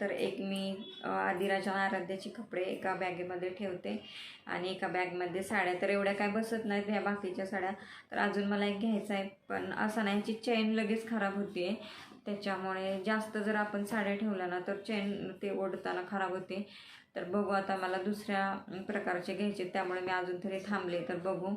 तर एक मी आदिराजा आराध्याचे कपडे एका बॅगेमध्ये ठेवते आणि एका बॅगमध्ये साड्या. तर एवढ्या काय बसत नाहीत ह्या बाकीच्या साड्या. तर अजून मला एक घ्यायचा आहे पण असं नाही याची चेन लगेच खराब होते. त्याच्यामुळे जास्त जर आपण साड्या ठेवल्या ना तर चेन ते ओढताना खराब होते. तर बघू आता मला दुसऱ्या प्रकारचे घ्यायचे त्यामुळे मी अजून तरी थांबले. तर बघू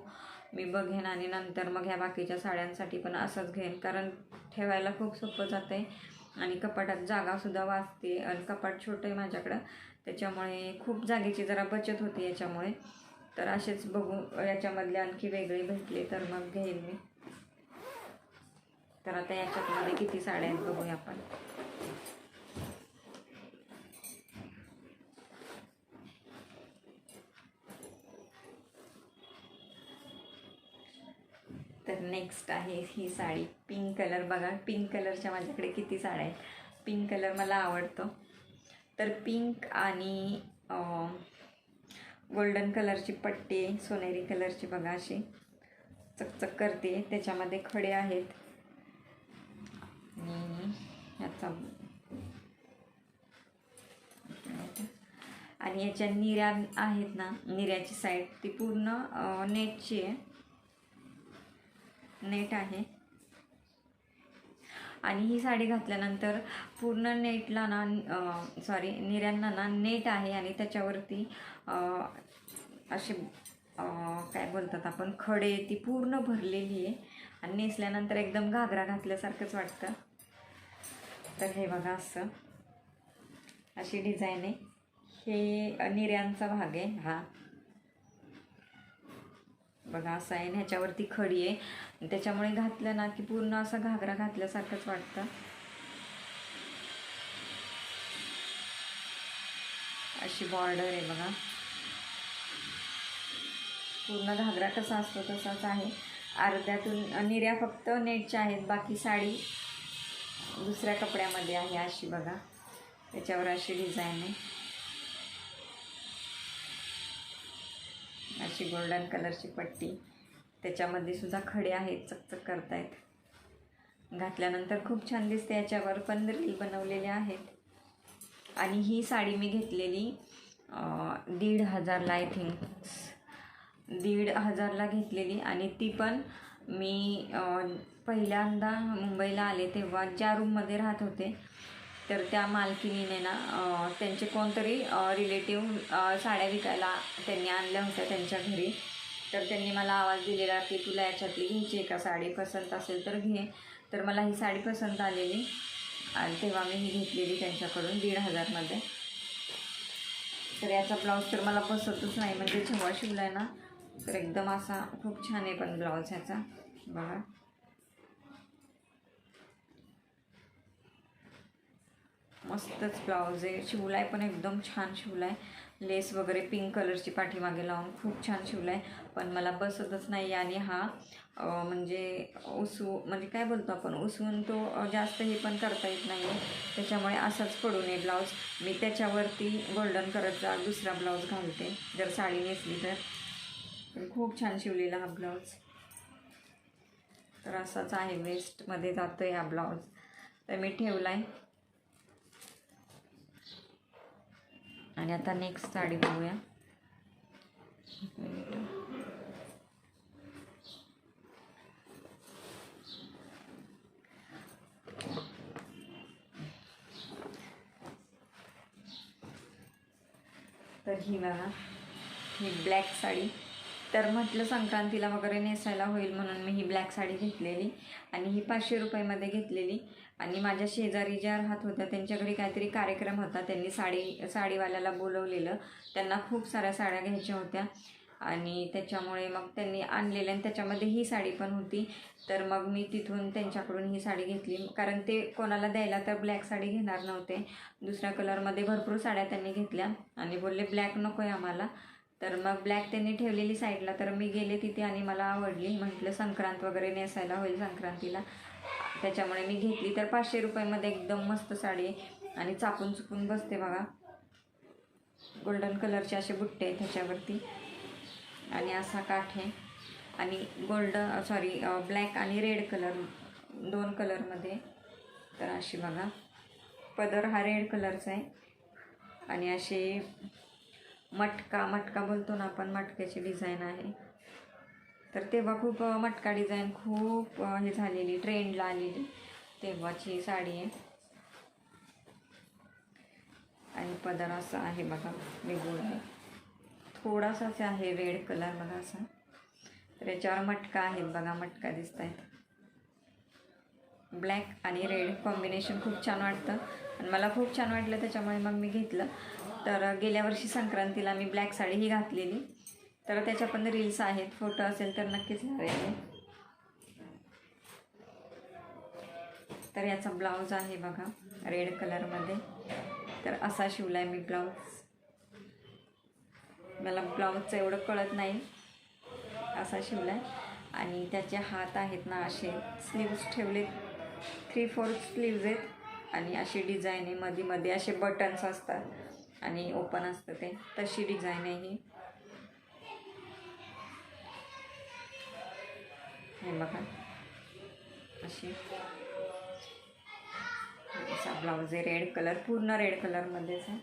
मी बघेन आणि नंतर मग ह्या बाकीच्या साड्यांसाठी पण असंच घेईन. कारण ठेवायला खूप सोपं जातं आहे आणि कपाटात जागासुद्धा वाचते. आणि कपाट छोटं आहे माझ्याकडं. त्याच्यामुळे खूप जागेची जरा बचत होते याच्यामुळे. तर असेच बघू याच्यामधले आणखी वेगळे भेटले तर मग घेईन मी. तर आता याच्यातमध्ये किती साड्या आहेत बघूया आपण. तर नेक्स्ट आहे ही साडी. पिंक कलर बघा. पिंक कलरच्या माझ्याकडे किती साड्या आहेत. पिंक कलर मला आवडतो. तर पिंक आणि गोल्डन कलरची पट्टी आहे, सोनेरी कलरची बघा अशी. चकचक करते. त्याच्यामध्ये खडे आहेत. आणि ह्याचा आणि याच्या निऱ्या आहेत ना. निऱ्याची साईड ती पूर्ण नेटची आहे. नेट आहे. आणि ही साडी घातल्यानंतर पूर्ण नेटला ना सॉरी निऱ्यांना ना नेट आहे आणि त्याच्यावरती असे काय बोलतात आपण खडे ती पूर्ण भरलेली आहे. आणि नेसल्यानंतर एकदम घागरा घातल्यासारखंच वाटतं. तर हे बघा असं. अशी डिझाईन आहे. हे निऱ्यांचा भाग आहे हा. बघा असं आहे ह्याच्यावरती खडी आहे. त्याच्यामुळे घातलं ना की पूर्ण असा घागरा घातल्यासारखंच वाटतं. अशी बॉर्डर आहे बघा. पूर्ण घागरा कसा असतो तसाच आहे. अर्ध्यातून निर्या फक्त नेटच्या आहेत बाकी साडी दुसऱ्या कपड्यामध्ये आहे अशी बघा. त्याच्यावर अशी डिझाईन आहे. अशी गोल्डन कलरची पट्टी. त्याच्यामध्ये सुद्धा खडे आहेत चकचक करतायत. घातल्यानंतर खूप छान दिसते याच्यावर पण रील बनवलेले आहेत. आणि ही साडी मी घेतलेली दीड हजारला आय थिंक दीड हजारला घेतलेली आणि ती पण मी पहिल्यांदा मुंबईला आले तेव्हा ज्या रूममध्ये राहत होते तर त्या मालकिनीने ना त्यांचे कोणतरी रिलेटिव्ह साड्या विकायला त्यांनी आणल्या होत्या त्यांच्या घरी. तर त्यांनी मला आवाज दिलेला की तुला याच्यातली घ्यायची आहे का साडी? पसंत असेल तर घे. तर मला ही साडी पसंत आलेली आणि तेव्हा मी ही घेतलेली त्यांच्याकडून दीड हजारमध्ये. तर याचा ब्लाऊज तर मला बसतच नाही म्हणजे जेव्हा शिवला आहे ना तर एकदम असा खूप छान आहे पण ब्लाऊज ह्याचा बघा. मस्तच ब्लाऊज आहे. शिवलाय पण एकदम छान शिवलाय. लेस वगैरे पिंक कलरची पाठीमागे लावून खूप छान शिवलाय. पण मला बसतच नाही आणि हा म्हणजे उसू म्हणजे काय बोलतो आपण? उसवून तो जास्त हे पण करता येत नाही त्याच्यामुळे असाच पडू नये ब्लाऊज मी त्याच्यावरती गोल्डन कलरचा दुसरा ब्लाऊज घालते. जर साडी नेसली तर. खूप छान शिवलेला हा ब्लाऊज तर असाच आहे वेस्टमध्ये जातो आहे हा ब्लाऊज तर मी ठेवला आहे आणि आता नेक्स्ट साडी बघूया. एक मिनिट. तर ही बघा ही ब्लॅक साडी. तर म्हटलं संक्रांतीला वगैरे नेसायला होईल म्हणून मी ही ब्लॅक साडी घेतलेली आणि ही पाचशे रुपयामध्ये घेतलेली. आणि माझ्या शेजारी ज्या राहत होत्या त्यांच्याकडे काहीतरी कार्यक्रम होता. त्यांनी साडी साडीवाल्याला बोलवलेलं. त्यांना खूप साऱ्या साड्या घ्यायच्या होत्या. आणि त्याच्यामुळे मग त्यांनी आणलेल्या आणि त्याच्यामध्ये ही साडी पण होती. तर मग मी तिथून त्यांच्याकडून ही साडी घेतली. कारण ते कोणाला द्यायला तर ब्लॅक साडी घेणार नव्हते. दुसऱ्या कलरमध्ये भरपूर साड्या त्यांनी घेतल्या. आणि बोलले ब्लॅक नको आहे आम्हाला. तर मग ब्लॅक त्यांनी ठेवलेली साईडला तर मी गेले तिथे आणि मला आवडली. म्हटलं संक्रांत वगैरे नेसायला होईल संक्रांतीला. त्याच्यामुळे मी घेतली. तर पाचशे रुपयामध्ये एकदम मस्त साडी आणि चापून चुपून बसते बघा. गोल्डन कलरचे असे बुट्टे आहेत त्याच्यावरती. आणि असा काठ आहे. आणि गोल्ड सॉरी ब्लॅक आणि रेड कलर दोन कलरमध्ये तर अशी बघा. पदर हा रेड कलरचा आहे. आणि असे मटका मटका बोलतो ना आपण मटक्याची डिझाईन आहे. तर तेव्हा खूप मटका डिझाईन खूप हे झालेली ट्रेंडला आलेली. तेव्हाची साडी आहे. आणि पदर असा आहे बघा वेगळं आहे थोडासाच आहे रेड कलर बघा असा. तर याच्यावर मटका आहेत बघा मटका दिसत आहेत ब्लॅक आणि रेड कॉम्बिनेशन खूप छान वाटतं. आणि मला खूप छान वाटलं त्याच्यामुळे मग मी घेतलं. तर गेल्या वर्षी संक्रांतीला मी ब्लॅक साडी ही घातलेली. तर त्याच्या पण रील्स आहेत. फोटो असेल तर नक्कीच हवे तर याचा ब्लाऊज आहे बघा रेड कलरमध्ये तर असा शिवला आहे मी ब्लाऊज मला ब्लाऊजचं एवढं कळत नाही. असा शिवला आहे आणि त्याचे हात आहेत ना असे स्लीव्स ठेवले थ्री फोर्थ स्लीव्ज आहेत. आणि अशी डिझाईन आहे. मध्ये मध्ये असे बटन्स असतात. आणि ओपन असतं ते. तशी डिझाईन आहे ही. हे बघा अशी. असा ब्लाऊज आहे रेड कलर पूर्ण रेड कलरमध्येच आहे.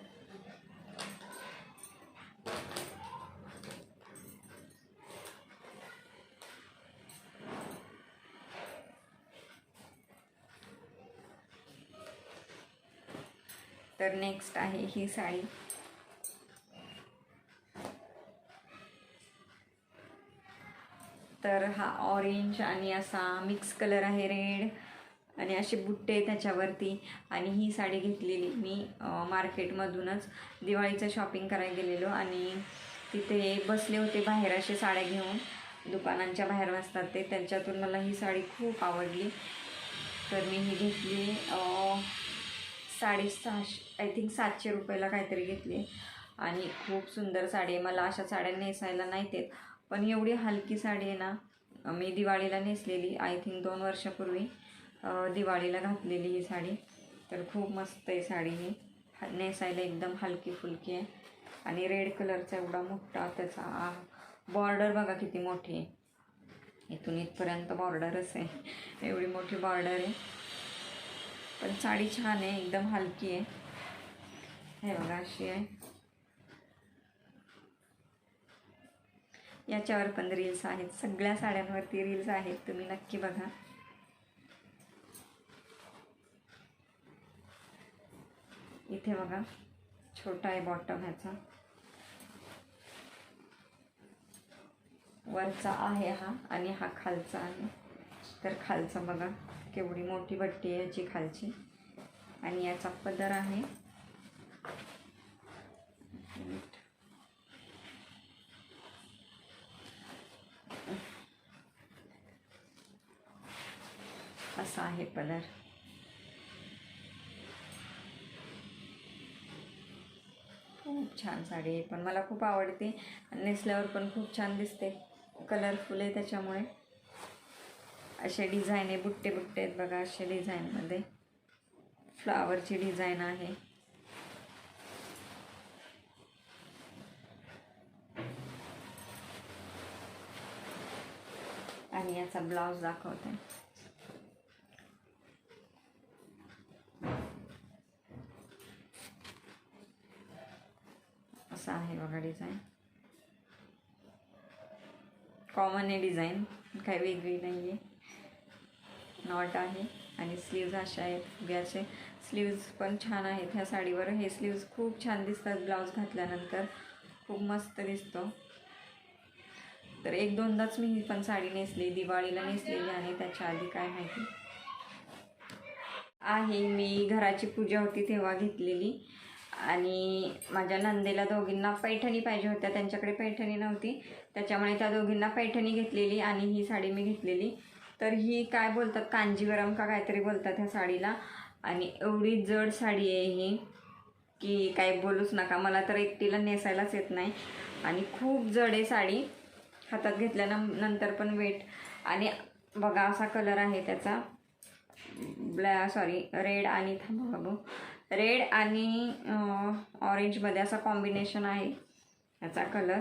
तर नेक्स्ट आहे ही साडी. तर हा ऑरेंज आणि असा मिक्स कलर आहे रेड आणि असे बुट्टे त्याच्यावरती. आणि ही साडी घेतलेली मी मार्केटमधूनच दिवाळीचं शॉपिंग करायला गेलेलो आणि तिथे बसले होते बाहेर असे साड्या घेऊन. दुकानांच्या बाहेर बसतात ते. त्यांच्यातून मला ही साडी खूप आवडली. तर मी ही घेतली साडेसहाशे आय थिंक सातशे रुपयाला काहीतरी घेतली. आणि खूप सुंदर साडी आहे. मला अशा साड्या नेसायला नाहीत येत. पण एवढी हलकी साडी आहे ना मी दिवाळीला नेसलेली. आय थिंक दोन वर्षापूर्वी दिवाळीला घातलेली ही साडी. तर खूप मस्त आहे साडी ही. नेसायला एकदम हलकी फुलकी आहे. आणि रेड कलरचा एवढा मोठा त्याचा बॉर्डर बघा किती मोठी आहे. इथून इथपर्यंत बॉर्डरच आहे. एवढी मोठी बॉर्डर आहे. पण साडी छान आहे एकदम हलकी आहे. हे बघा अशी आहे. याच्यावर पण रील्स आहेत. सगळ्या साड्यांवरती रील्स आहेत. तुम्ही नक्की बघा. इथे बघा. छोटा आहे बॉटम ह्याचा. वरचा आहे हा आणि हा खालचा आहे. तर खालचा बघा. केवढी मोठी भट्टी आहे याची खालची. आणि याचा पदर आहे. कलर खूप छान साडी पण मला खूप आवडते. नेसल्यावर पण खूप छान दिसते. कलरफुल आहे त्याच्यामुळे. असे डिझाईन आहे बुट्टे बुट्टे आहेत बघा असे डिझाईनमध्ये फ्लावरची डिझाईन आहे. आणि याचा ब्लाऊज दाखवते असं आहे बघा डिझाईन कॉमन आहे डिझाईन काही वेगळी नाही आहे नॉट आहे आणि स्लीव्ज अशा आहेत. फुग्याचे स्लीव्ज पण छान आहेत ह्या साडीवर. हे स्लीव्ज खूप छान दिसतात ब्लाऊज घातल्यानंतर. खूप मस्त दिसतो. तर एक दोनदाच मी ही पण साडी नेसली. दिवाळीला नेसलेली आणि त्याच्या आधी काय माहिती. आहे मी. घराची पूजा होती तेव्हा घेतलेली. आणि माझ्या नंदेला दोघींना पैठणी पाहिजे होत्या. त्यांच्याकडे पैठणी नव्हती. त्याच्यामुळे त्या दोघींना पैठणी घेतलेली आणि ही साडी मी घेतलेली. तर ही काय बोलतात? कांजीवरम का काहीतरी बोलतात ह्या साडीला. आणि एवढी जड साडी आहे ही की काही बोलूच नका. मला तर एकटीला नेसायलाच येत नाही. आणि खूप जड आहे साडी. हातात घेतल्यानं नंतर पण वेट. आणि बघा असा कलर आहे त्याचा. ब्लॅ सॉरी रेड आणि थांबा बाबू. रेड आणि ऑरेंजमध्ये असा कॉम्बिनेशन आहे. याचा कलर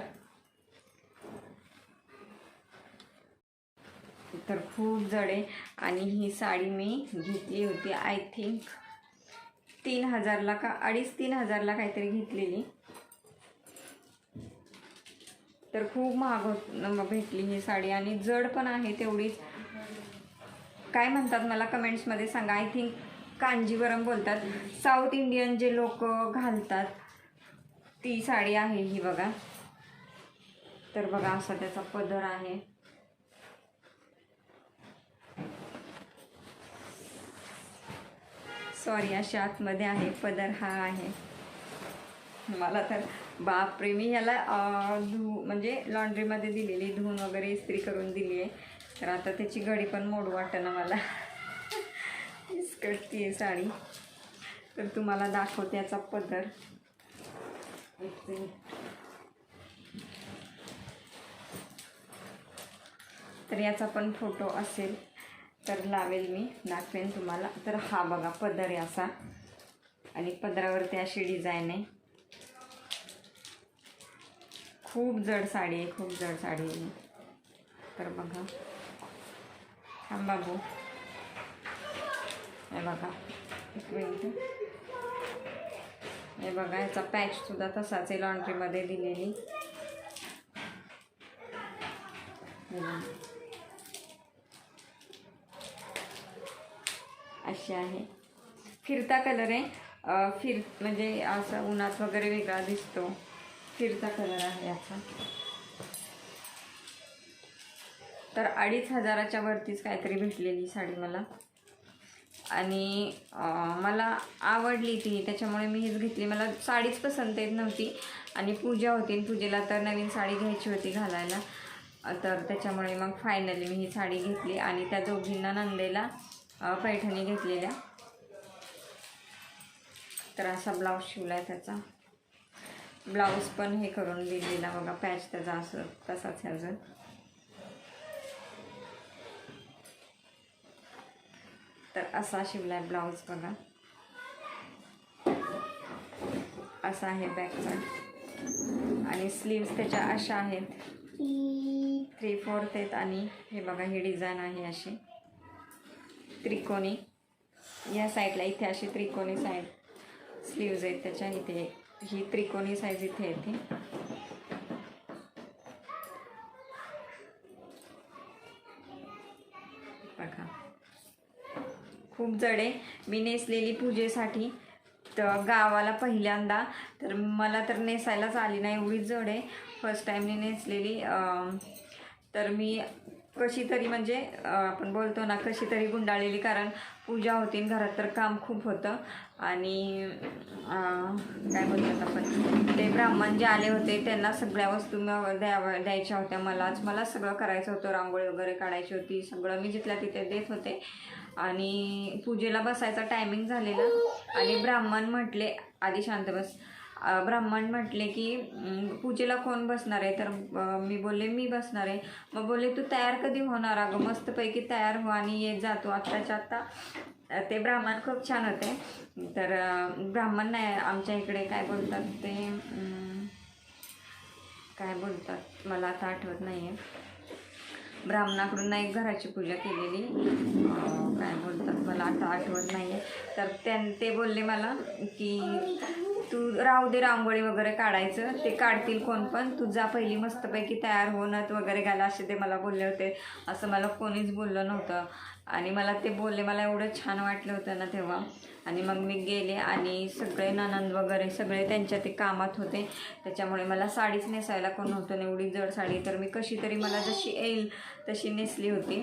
तर खूप जड आहे. आणि ही साडी मी घेतली होती आय थिंक तीन हजारला का अडीच तीन हजारला काहीतरी घेतलेली. तर खूप महाग होत भेटली ही साडी. आणि जड पण आहे तेवढीच. काय म्हणतात मला कमेंट्समध्ये सांगा. आय थिंक कांजीवरम बोलतात. साऊथ इंडियन जे लोक घालतात ती साडी आहे ही बघा. तर बघा असा त्याचा पदर आहे. सॉरी अशा आतमध्ये आहे पदर हा आहे. मला तर बापरे मी ह्याला धू धु म्हणजे लॉन्ड्रीमध्ये दिलेली धुवून वगैरे इस्त्री करून दिली आहे तर आता त्याची घडी पण मोड वाटणं मला. करते आहे साडी. तर तुम्हाला दाखवते याचा पदर. तर याचा पण फोटो असेल तर लावेल मी दाखवेन तुम्हाला. तर हा बघा पदर आहे असा. आणि पदरावरती अशी डिझाईन आहे. खूप जड साडी आहे खूप जड साडी आहे तर बघा. थांबा बाबू हे बघा एक मिनिट. हे बघा याचा पॅच सुद्धा तसाच आहे लॉन्ड्रीमध्ये दिलेली. अशी आहे. फिरता कलर आहे. फिर म्हणजे असं उन्हात वगैरे वेगळा दिसतो. फिरता कलर आहे याचा. तर अडीच हजाराच्या वरतीच काहीतरी भेटलेली साडी मला. आणि मला आवडली ती. त्याच्यामुळे मी हीच घेतली. मला साडीच पसंत येत नव्हती. आणि पूजा होती पूजेला तर नवीन साडी घ्यायची होती घालायला. तर त्याच्यामुळे मग फायनली मी ही साडी घेतली आणि त्या दोघींना नंदेला पैठणी घेतलेल्या. तर असा ब्लाऊज शिवला आहे त्याचा. ब्लाऊज पण हे करून दिलेला बघा पॅच त्याचा असं तसाच ह्याचं तर असा शिवलाय ब्लाऊज बघा. असा आहे बॅकचा आणि स्लीव्स त्याच्या अशा आहेत. थ्री फोर्थ आहेत आणि हे बघा ही डिझाईन आहे अशी. त्रिकोणी. या साईडला इथे अशी त्रिकोणी साईड स्लीव्ज आहेत त्याच्या. इथे ही त्रिकोणी साईज इथे येते. खूप जड आहे. मी नेसलेली पूजेसाठी. तर गावाला पहिल्यांदा. तर मला तर नेसायलाच आली नाही एवढी जड आहे. फर्स्ट टाईम मी नेसलेली. तर मी कशी तरी म्हणजे आपण बोलतो ना कशी तरी गुंडाळलेली. कारण पूजा होती आणि घरात तर काम खूप होतं. आणि काय बोलतात आपण ते ब्राह्मण जे आले होते त्यांना सगळ्या वस्तू म- द्याव्या द्यायच्या होत्या मलाच. मला सगळं करायचं होतं रांगोळी वगैरे काढायची होती सगळं मी जिथल्या तिथे देत होते. आणि पूजेला बसायचा टायमिंग झालेला. आणि ब्राह्मण म्हटले आधी शांत बस ब्राह्मण म्हटले की पूजेला कोण बसणार आहे? तर मी बोलले मी बसणार आहे. मग बोलले तू तयार कधी होणार अगं? मस्तपैकी तयार हो आणि येत जातो आत्ताच्या आत्ता. ते ब्राह्मण खूप छान होते. तर ब्राह्मण नाही आमच्या इकडे काय बोलतात ते काय बोलतात? मला आता आठवत नाही आहे ब्राह्मणाकडून नाही घराची पूजा केलेली. काय बोलतात? मला आता आठवत नाही आहे तर त्यां ते बोलले मला की तू राहू दे रांगोळी वगैरे काढायचं ते काढतील कोण पण. तू जा पहिली मस्तपैकी तयार होणत वगैरे घाला असे ते मला बोलले होते. असं मला कोणीच बोललं नव्हतं. आणि मला ते बोलले मला एवढं छान वाटलं होतं ना तेव्हा. आणि मग मी गेले आणि सगळे ननंद वगैरे सगळे त्यांच्या ते कामात होते. त्याच्यामुळे मला साडीच नेसायला कोण नव्हतं एवढी जड साडी. तर मी कशी तरी मला जशी येईल तशी नेसली होती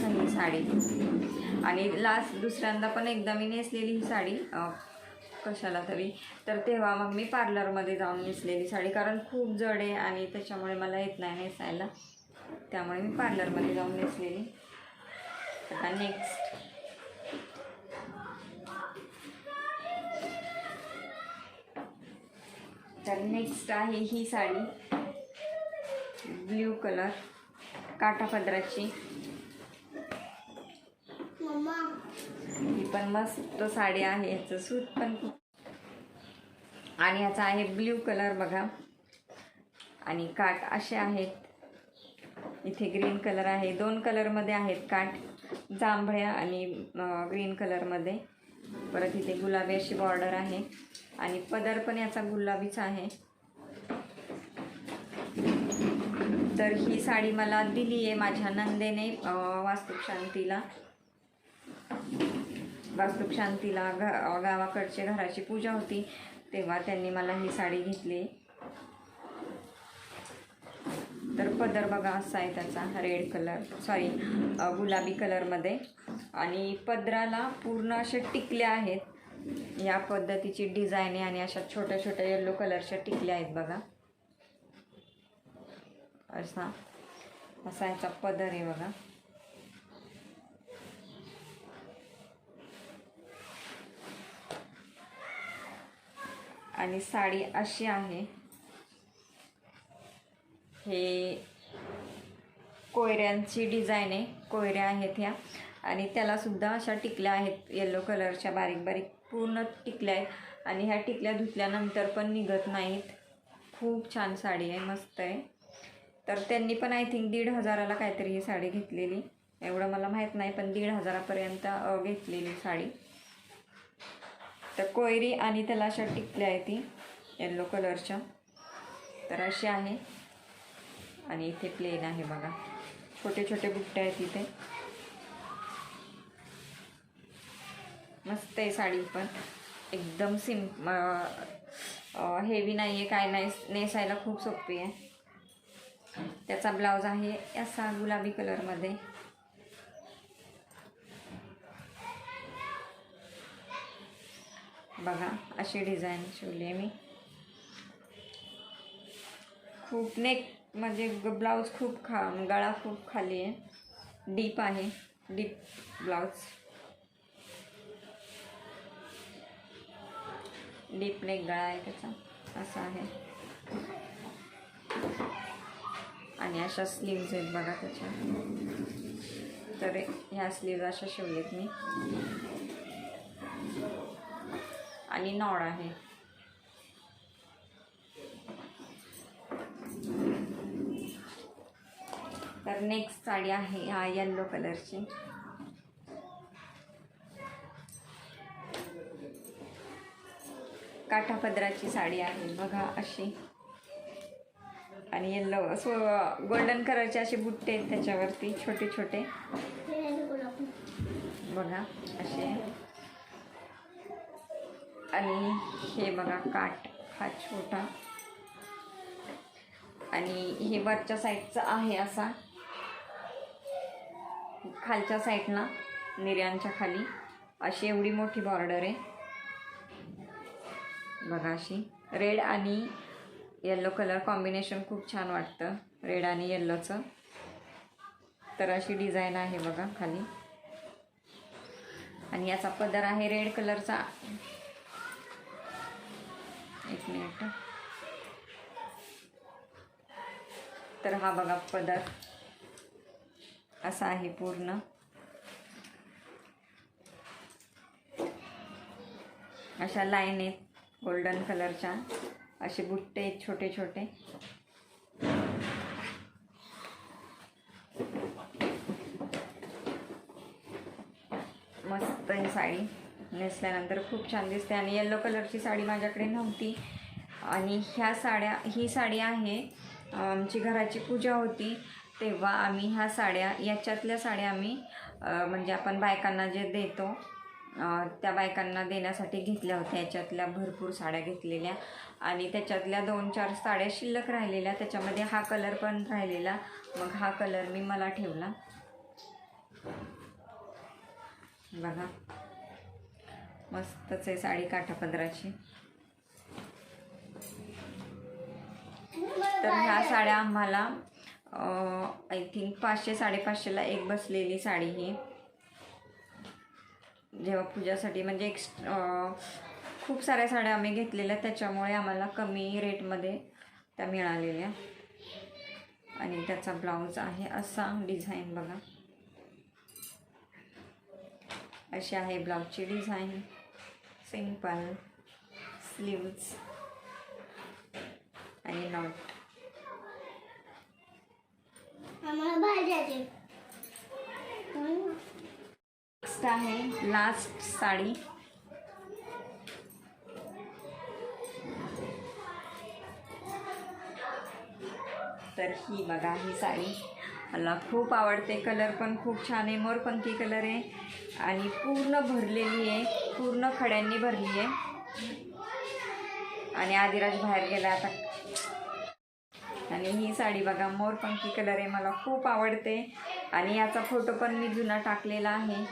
सही साडी. आणि लास्ट दुसऱ्यांदा पण एकदा मी नेसलेली ही साडी कशाला तरी. तर तेव्हा मग मी पार्लरमध्ये जाऊन नेसलेली साडी कारण खूप जड आहे आणि त्याच्यामुळे मला येत नाही नेसायला. त्यामुळे मी पार्लरमध्ये जाऊन नेसलेली. आता नेक्स्ट तर नेक्स्ट आहे ही साडी. ब्ल्यू कलर काटापदराची ही पण मस्त साडी आहे ह्याचं सूत पण खूप. आणि ह्याचा आहे ब्ल्यू कलर बघा. आणि काट असे आहेत. इथे ग्रीन कलर आहे. दोन कलरमध्ये आहेत काठ जांभळ्या आणि ग्रीन कलरमध्ये परत इथे गुलाबी अशी बॉर्डर आहे. आणि पदर पण याचा गुलाबीच आहे. तर ही साडी मला दिली आहे माझ्या नंदेने वास्तुशांतीला. वास्तुक शांतीला वास्तुक शांतीला घराची पूजा होती तेव्हा त्यांनी मला ही साडी घेतली. तर पदर बघा असा आहे त्याचा रेड कलर सॉरी गुलाबी कलरमध्ये. आणि पदराला पूर्ण असे टिकल्या आहेत. या पद्धतीची डिझाईन आहे आणि अशा छोट्या छोट्या येल्लो कलरच्या टिकल्या आहेत बघा. असा असा याचा पदर आहे बघा. आणि साडी अशी आहे. हे कोयऱ्यांची डिझाईन आहे. कोयऱ्या आहेत ह्या. आणि त्यालासुद्धा अशा टिकल्या आहेत. येलो कलरच्या बारीक बारीक पूर्ण टिकल्या आहेत. आणि ह्या टिकल्या धुतल्यानंतर पण निघत नाहीत. खूप छान साडी आहे. मस्त आहे. तर त्यांनी पण आय थिंक दीड हजाराला काहीतरी ही साडी घेतलेली. एवढं मला माहीत नाही पण दीड हजारापर्यंत घेतलेली साडी. तर कोयरी आणि त्याला अशा टिकल्या आहे ती येल्लो कलरच्या तर अशी आहे. आणि इथे प्लेन आहे बघा. छोटे छोटे बुट्टे आहेत इथे. मस्त आहे साडी पण. एकदम सिम हेवी नाही आहे काय नाही. नेसायला खूप सोपी आहे. त्याचा ब्लाऊज आहे असा गुलाबी कलरमध्ये बघा अशी डिझाईन शिवली आहे मी. खूप नेक म्हणजे ब्लाऊज खूप खा गळा खूप खाली आहे डीप आहे डीप ब्लाऊज डीप नेक गळा आहे त्याचा असा आहे. आणि अशा स्लीव्ज आहेत बघा त्याच्या. तर ह्या स्लीव्ज अशा शिवलेत मी. आणि नॉड आहे. तर नेक्स्ट साडी आहे हा येल्लो कलरची काठापदराची साडी आहे बघा अशी. आणि येल्लो सो गोल्डन कलरचे असे बुट्टे आहेत त्याच्यावरती छोटे छोटे बघा असे. आणि हे बघा काठ हा छोटा. आणि हे वरच्या साईडचं आहे असा. खालच्या साईडला निर्यांच्या खाली. अशी एवढी मोठी बॉर्डर आहे. बघा अशी. रेड आणि येल्लो कलर कॉम्बिनेशन खूप छान वाटतं. रेड आणि येल्लोचं तर अशी डिझाईन आहे बघा खाली. आणि याचा पदर आहे रेड कलरचा एक मिनिट. तर हा बघा पदर असा आहे पूर्ण. अशा लाईन आहेत गोल्डन कलरच्या. असे बुट्टे आहेत छोटे छोटे. मस्त ही साडी. नेसल्यानंतर खूप छान दिसते. आणि येल्लो कलरची साडी माझ्याकडे नव्हती. आणि ह्या साड्या ही साडी आहे आमची घराची पूजा होती. तेव्हा आम्ही ह्या साड्या याच्यातल्या साड्या आम्ही म्हणजे आपण बायकांना जे देतो त्या बायकांना देण्यासाठी घेतल्या होत्या. याच्यातल्या भरपूर साड्या घेतलेल्या. आणि त्याच्यातल्या दोन चार साड्या शिल्लक राहिलेल्या. त्याच्यामध्ये हा कलर पण राहिलेला. मग हा कलर मी मला ठेवला. बघा. मस्तच आहे साडी काठा पंधराची. तर ह्या साड्या आम्हाला आय थिंक पाचशे साडेपाचशेला एक बसलेली साडी ही. जेव्हा पूजासाठी म्हणजे एक्स्ट्रा खूप साऱ्या साड्या आम्ही घेतलेल्या त्याच्यामुळे आम्हाला कमी रेटमध्ये त्या मिळालेल्या. आणि त्याचा ब्लाऊज आहे असा डिझाईन बघा. अशी आहे ब्लाऊजची डिझाईन. सिंपल स्लीव्ज आणि नॉट नेक्स्ट आहे लास्ट साडी. तर ही बघा ही साडी. मला खूप आवडते कलर पण खूप छान आहे मोरपंखी कलर आहे. आणि पूर्ण भरलेली आहे पूर्ण खड्यांनी भरली आहे. आणि आदिराज बाहेर गेला आता. आणि ही साडी बघा मोरपंखी कलर आहे मला खूप आवडते. आणि याचा फोटो पण मी जुना टाकलेला आहे.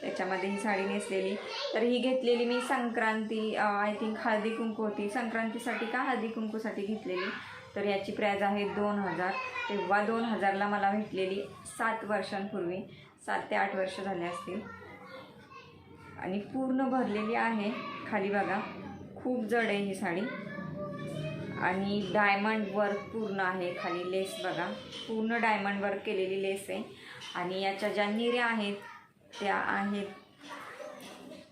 त्याच्यामध्ये ही साडी नेसलेली. तर ही घेतलेली मी संक्रांती आय थिंक हळदी कुंकू होती. संक्रांतीसाठी का हळदी कुंकूसाठी घेतलेली? तर याची प्राईज आहे दोन हजार. तेव्हा दोन हजारला मला भेटलेली सात वर्षांपूर्वी सात ते आठ वर्ष झाले असतील. आणि पूर्ण भरलेली आहे. खाली बघा खूप जड आहे ही साडी. आणि डायमंड वर्क पूर्ण आहे. खाली लेस बघा पूर्ण डायमंड वर्क केलेली लेस आहे. आणि याच्या ज्या निऱ्या आहेत त्या आहेत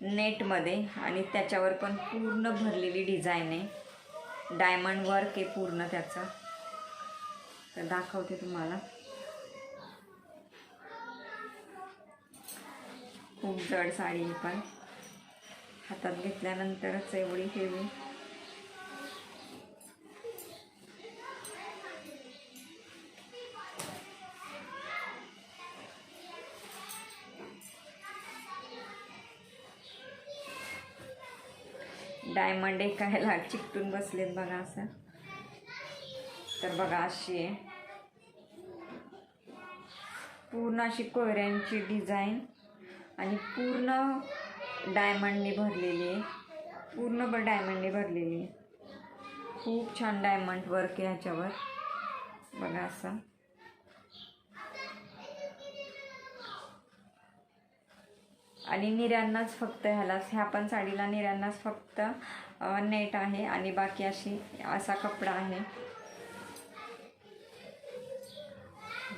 नेटमध्ये आणि त्याच्यावर पण पूर्ण भरलेली डिझाईन आहे. डायमंड वर्क आहे पूर्ण त्याचं. तर दाखवते तुम्हाला. खूप जड साडी पण. हातात घेतल्यानंतरच एवढी हेवी डायमंड एका ह्याला चिकटून बसलेत बघा असं. तर बघा अशी आहे. पूर्ण अशी कोयऱ्यांची डिझाईन आणि पूर्ण डायमंडने भरलेली आहे. पूर्ण ब डायमंडने भरलेली आहे. खूप छान डायमंड वर्क आहे ह्याच्यावर. बघा असं. आणि निऱ्यांनाच फक्त ह्याला ह्या पण साडीला निऱ्यांनाच फक्त नेट आहे आणि बाकी अशी असा कपडा आहे.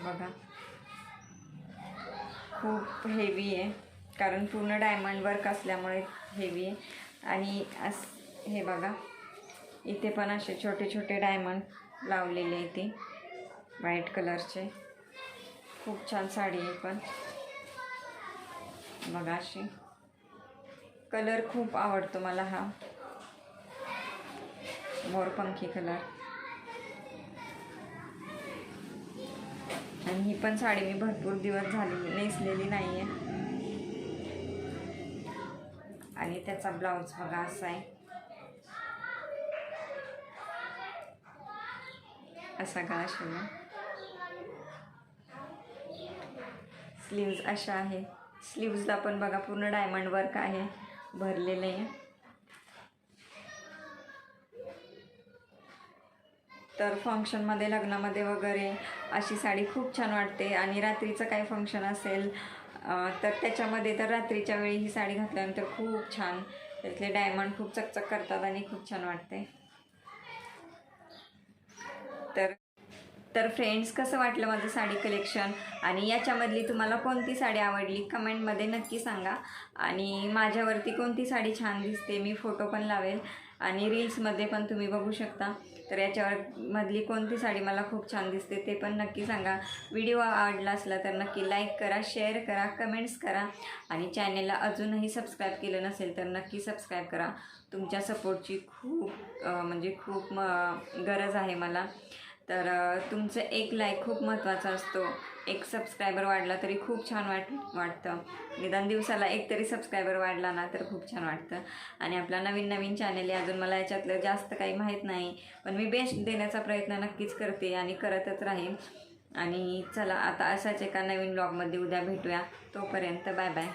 बघा. खूप हेवी आहे कारण पूर्ण डायमंड वर्क असल्यामुळे हेवी आहे. आणि अस हे बघा. इथे पण असे छोटे छोटे डायमंड लावलेले आहे ते व्हाईट कलरचे खूप छान साडी आहे पण. बघा अशी कलर खूप आवडतो मला हा. मोरपंखी कलर आणि ही पण साडी मी भरपूर दिवस झाली नेसलेली नाही आहे आणि त्याचा ब्लाऊज बघा असा आहे. असा गळा शिवला स्लीव्ज अशा आहे. स्लीव्जला पण बघा पूर्ण डायमंड वर्क आहे भरलेलं आहे. तर फंक्शनमध्ये लग्नामध्ये वगैरे अशी साडी खूप छान वाटते आणि रात्रीचं काही फंक्शन असेल तर त्याच्यामध्ये तर रात्रीच्या वेळी ही साडी घातल्यानंतर खूप छान त्यातले डायमंड खूप चकचक करतात आणि खूप छान वाटते. तर तर फ्रेंड्स कसं वाटलं माझं साडी कलेक्शन आणि याच्यामधली तुम्हाला कोणती साडी आवडली? कमेंटमध्ये नक्की सांगा. आणि माझ्यावरती कोणती साडी छान दिसते मी फोटो पण लावेल. आणि रील्समध्ये पण तुम्ही बघू शकता. तर याच्यावर मधली कोणती साडी मला खूप छान दिसते ते पण नक्की सांगा. व्हिडिओ आवडला असला तर नक्की लाईक करा शेअर करा कमेंट्स करा. आणि चॅनेलला अजूनही सबस्क्राईब केलं नसेल तर नक्की सबस्क्राईब करा. तुमच्या सपोर्टची खूप म्हणजे खूप म गरज आहे मला. तर तुमचं एक लाईक खूप महत्त्वाचा असतो. एक सबस्क्रायबर वाढला तरी खूप छान वाट वाटतं. निदान दिवसाला एक तरी सबस्क्रायबर वाढला ना तर खूप छान वाटतं. आणि आपला नवीन नवीन चॅनल आहे अजून मला याच्यातलं जास्त काही माहीत नाही. पण मी बेस्ट देण्याचा प्रयत्न नक्कीच करते आणि करतच राहीन. आणि चला आता असाच एका नवीन ब्लॉगमध्ये उद्या भेटूया. तोपर्यंत बाय बाय